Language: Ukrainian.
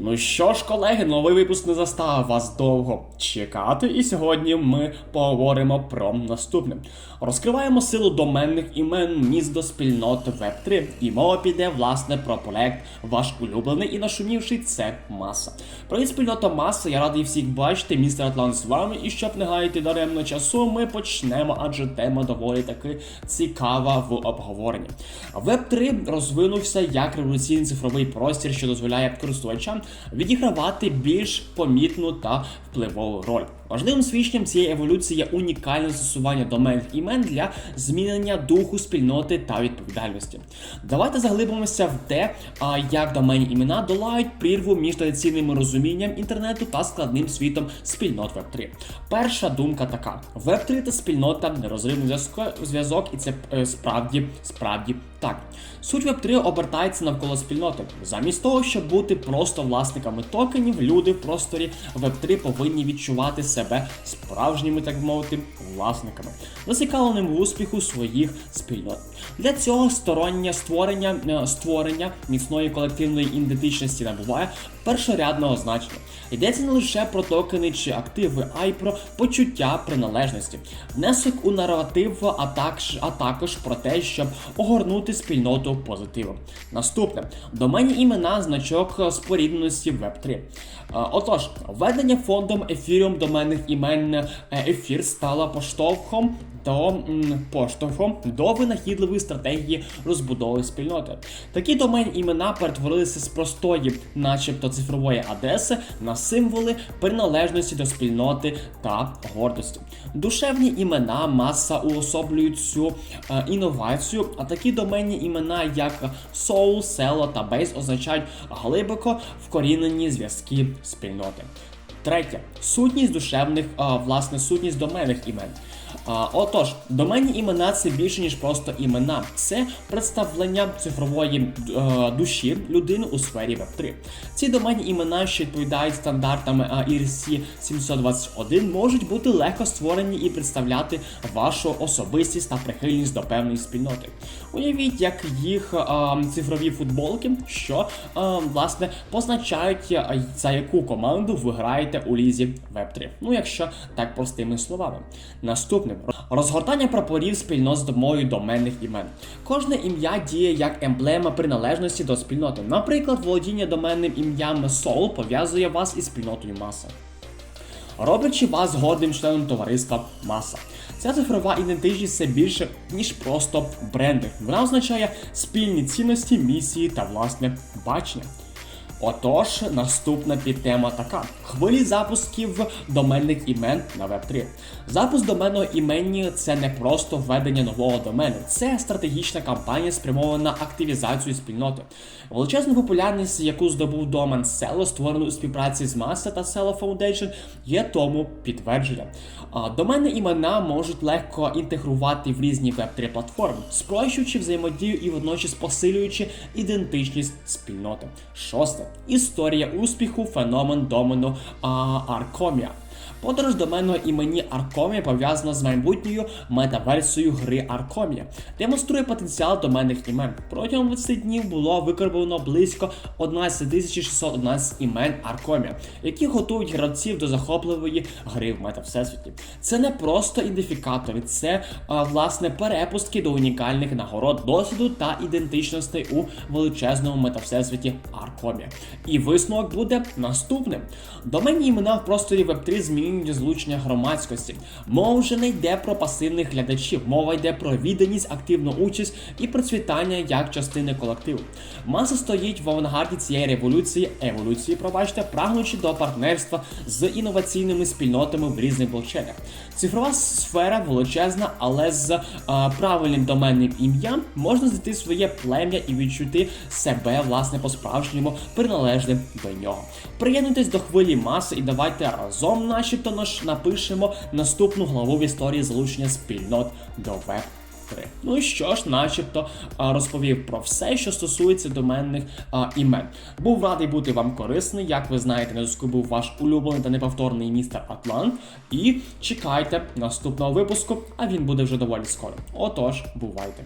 Ну що ж, колеги, новий випуск не заставив вас довго чекати, і сьогодні ми поговоримо про наступне. Розкриваємо силу доменних імен міст до спільноти Web3. І мова піде власне про проект ваш улюблений і нашумівший це маса. Привіт, спільнота маса. Я радий всіх бачити. Містер Атлант з вами. І щоб не гаяти даремно часу, ми почнемо, адже тема доволі таки цікава в обговоренні. Web3 розвинувся як революційний цифровий простір, що дозволяє користувачам відігравати більш помітну та впливову роль. Важливим свідченням цієї еволюції є унікальне застосування доменних імен для змінення духу спільноти та відповідальності. Давайте заглибимося в те, як доменні імена долають прірву між традиційним розумінням інтернету та складним світом спільнот Web3. Перша думка така: Web3 та спільнота нерозривний зв'язок, і це е, справді справді так. Суть Web3 обертається навколо спільноти. Замість того, щоб бути просто власниками токенів, люди в просторі Web3 повинні відчувати себе справжніми, так би мовити, власниками, зацікавленими в успіху своїх спільнот. Для цього стороннє створення, е, створення міцної колективної ідентичності набуває першорядного значення. Йдеться не лише про токени чи активи, а й про почуття приналежності, внесок у наратив, а також, а також про те, щоб огорнути спільноту позитивом. Наступне доменні імена значок спорідненості Web3. Е, Отож, введення фондом Ethereum доменних імен е, ефір стало поштовхом до поштовхом до винахідливої стратегії розбудови спільноти. Такі доменні імена перетворилися з простої, начебто цифрової адреси, на символи приналежності до спільноти та гордості. Душевні імена маса уособлюють цю е, інновацію, а такі доменні імена, як Soul, Село та Base означають глибоко вкорінені зв'язки спільноти. Третє сутність душевних, власне, сутність доменних імен. Отож, доменні імена це більше ніж просто імена, це представлення цифрової е, душі людини у сфері Web3. Ці доменні імена, що відповідають стандартам е, ERC 721, можуть бути легко створені і представляти вашу особистість та прихильність до певної спільноти. Уявіть, як їх е, цифрові футболки, що е, власне позначають е, за яку команду ви граєте у лізі Web3. Ну, якщо так простими словами. Наступним розгортання прапорів спільнот з домою доменних імен. Кожне ім'я діє як емблема приналежності до спільноти. Наприклад, володіння доменним ім'ям Soul пов'язує вас із спільнотою маса роблячи вас гордим членом товариства маса. Ця цифрова ідентичність це більше, ніж просто бренди. Вона означає спільні цінності, місії та власне бачення. Отож, наступна підтема така: хвилі запусків доменних імен на Web3. Запуск доменного імені це не просто введення нового домену, це стратегічна кампанія, спрямована на активізацію спільноти. Величезну популярність, яку здобув домен Selo, створений у співпраці з Masa та Selo Foundation, є тому підтвердженням. А, Доменні імена можуть легко інтегрувати в різні Web3 платформи, спрощуючи взаємодію і водночас посилюючи ідентичність спільноти. Шосте історія успіху, феномен домену Аркомія. Подорож доменного імені Аркомія пов'язана з майбутньою метаверсією гри Аркомія, демонструє потенціал доменних імен. Протягом 20 днів було викарбовано близько 11611 імен Аркомія, які готують гравців до захопливої гри в метавсесвіті. Це не просто ідентифікатори, це а, власне перепустки до унікальних нагород досвіду та ідентичностей у величезному метавсесвіті Аркомія. І висновок буде наступним: доменні імена в просторі Web3 змінюють злучення громадськості. Мова вже не йде про пасивних глядачів, мова йде про відданість, активну участь і процвітання як частини колективу. Маса стоїть в авангарді цієї революції, еволюції, пробачте, прагнучи до партнерства з інноваційними спільнотами в різних блокчейнах. Цифрова сфера величезна, але з а, правильним доменним ім'ям можна знайти своє плем'я і відчути себе власне по-справжньому приналежним до нього. Приєднуйтесь до хвилі маси і давайте разом, начебто, напишемо наступну главу в історії залучення спільнот до веб. 3. Ну і що ж, начебто розповів про все, що стосується доменних а, імен. Був радий бути вам корисний. Як ви знаєте, на зв'язку був ваш улюблений та неповторний містер Атлант. І чекайте наступного випуску, а він буде вже доволі скоро. Отож, бувайте.